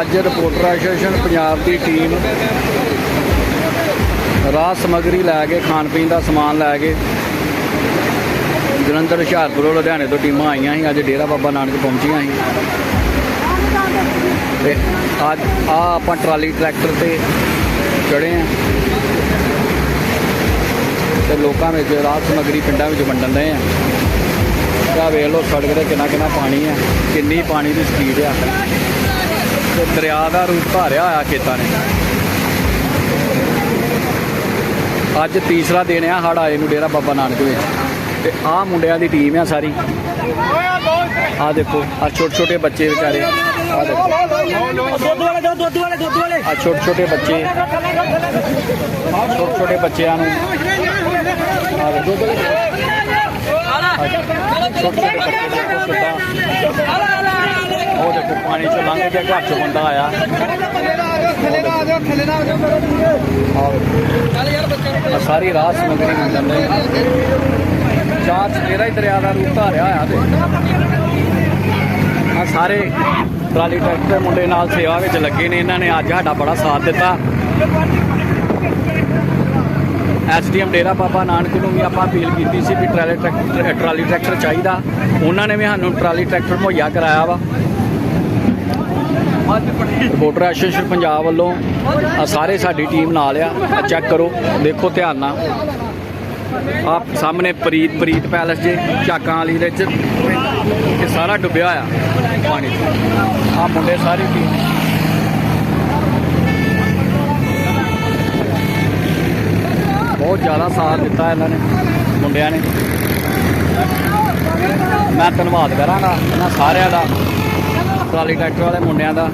ਅੱਜ reporter association Punjab ਦੀ team ਰਾਹ ਸਮੱਗਰੀ ਲੈ ਕੇ, ਖਾਣ ਪੀਣ ਦਾ ਸਮਾਨ ਲੈ ਕੇ ਜਲੰਧਰ, ਹੁਸ਼ਿਆਰਪੁਰ, ਲੁਧਿਆਣੇ ਤੋਂ ਟੀਮਾਂ ਆਈਆਂ ਸੀ। ਅੱਜ ਡੇਰਾ ਬਾਬਾ ਨਾਨਕ ਪਹੁੰਚੀਆਂ ਸੀ। ਤੇ ਅੱਜ ਆ ਆਪਾਂ ਟਰਾਲੀ ਟਰੈਕਟਰ ਤੇ ਚੜੇ ਆ। ਤੇ ਲੋਕਾਂ ਵਿੱਚ ਰਾਹ ਸਮੱਗਰੀ ਪਿੰਡਾਂ ਵਿੱਚ ਵੰਡਣ ਰਹੇ ਆ। ਆ ਵੇਖ ਲਓ ਸੜਕ ਤੇ ਕਿੰਨਾ ਕਿੰਨਾ ਪਾਣੀ ਆ ਕਿੰਨੀ ਪਾਣੀ ਦੀ ਸਪੀਡ ਆ। ਤੇ ਦਰਿਆ ਦਾ ਰੂਪ ਧਾਰਿਆ ਹੋਇਆ ਖੇਤਾਂ ਨੇ। ਅੱਜ ਤੀਸਰਾ ਦਿਨ ਆ ਹੜ ਆਏ ਨੂੰ ਡੇਰਾ ਬਾਬਾ ਨਾਨਕ ਵਿੱਚ। ਤੇ ਆਹ ਮੁੰਡਿਆਂ ਦੀ ਟੀਮ ਆ ਸਾਰੀ। ਆਹ ਦੇਖੋ ਆ ਛੋਟੇ ਛੋਟੇ ਬੱਚੇ ਵਿਚਾਰੇ। ਆਹ ਦੇਖੋ। ਆ ਛੋਟੇ ਛੋਟੇ ਬੱਚੇ। ਛੋਟੇ ਛੋਟੇ ਬੱਚਿਆਂ ਨੂੰ। ਆ ਦੇਖੋ। ਛੋਟੇ ਛੋਟੇ ਬੱਚੇ ਦੇਖੋ ਕਿੱਦਾਂ ਉਹ ਦੇਖੋ ਪਾਣੀ ਚੋਂ ਲੰਘ ਕੇ ਘਰ ਚੋਂ ਬੰਦਾ ਆਇਆ ਆਹ ਸਾਰੀ ਰਾਤ ਸਮਗਰੀ ਮਿਲ ਜਾਂਦੇ ਚਾਰ ਚੇਰਾ ਹੀ ਦਰਿਆ ਦਾ ਰੂਪ ਧਾਰਿਆ ਹੋਇਆ ਤੇ ਆ ਸਾਰੇ ਟਰਾਲੀ ਟਰੈਕਟਰ ਮੁੰਡੇ ਨਾਲ ਸੇਵਾ ਵਿੱਚ ਲੱਗੇ ਨੇ। ਇਹਨਾਂ ਨੇ ਅੱਜ ਸਾਡਾ ਬੜਾ ਸਾਥ ਦਿੱਤਾ। ਐਸਡੀਐਮ ਡੇਰਾ ਬਾਬਾ ਨਾਨਕ ਨੂੰ ਵੀ ਆਪਾਂ ਅਪੀਲ ਕੀਤੀ ਸੀ ਵੀ ਟਰਾਲੀ ਟਰੈਕਟਰ ਟਰਾਲੀ ਟਰੈਕਟਰ ਚਾਹੀਦਾ। ਉਹਨਾਂ ਨੇ ਵੀ ਸਾਨੂੰ ਟਰਾਲੀ ਟਰੈਕਟਰ ਮੁਹੱਈਆ ਕਰਾਇਆ ਵਾ। ਰਿਪੋਰਟਰ ਐਸੋਸੀਏਸ਼ਨ ਪੰਜਾਬ ਵੱਲੋਂ ਆ ਸਾਰੇ ਸਾਡੀ ਟੀਮ ਨਾਲ ਆ। ਚੈੱਕ ਕਰੋ, ਦੇਖੋ ਧਿਆਨ ਨਾਲ। ਆ ਸਾਹਮਣੇ ਪ੍ਰੀਤ ਪ੍ਰੀਤ ਪੈਲਸ ਜੇ ਚਾਕਾਂ ਵਾਲੀ ਦੇ ਵਿੱਚ। ਇਹ ਸਾਰਾ ਡੁੱਬਿਆ ਆ ਪਾਣੀ ਚ। ਆ ਮੁੰਡੇ ਸਾਰੀ ਟੀਮ ਜ਼ਿਆਦਾ ਸਾਥ ਦਿੱਤਾ ਇਹਨਾਂ ਨੇ, ਮੁੰਡਿਆਂ ਨੇ। ਮੈਂ ਧੰਨਵਾਦ ਕਰਾਂਗਾ ਇਹਨਾਂ ਸਾਰਿਆਂ ਦਾ, ਟਰਾਲੀ ਟਰੈਕਟਰ ਵਾਲੇ ਮੁੰਡਿਆਂ ਦਾ,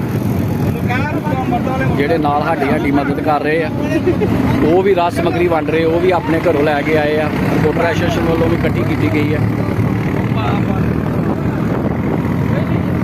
ਜਿਹੜੇ ਨਾਲ ਸਾਡੀ ਸਾਡੀ ਮਦਦ ਕਰ ਰਹੇ ਆ। ਉਹ ਵੀ ਰਾਜ ਸਮੱਗਰੀ ਵੰਡ ਰਹੇ, ਉਹ ਵੀ ਆਪਣੇ ਘਰੋਂ ਲੈ ਕੇ ਆਏ ਆ। ਰਿਪੋਰਟਰ ਐਸੋਸੀਏਸ਼ਨ ਵੱਲੋਂ ਵੀ ਇਕੱਠੀ ਕੀਤੀ ਗਈ ਹੈ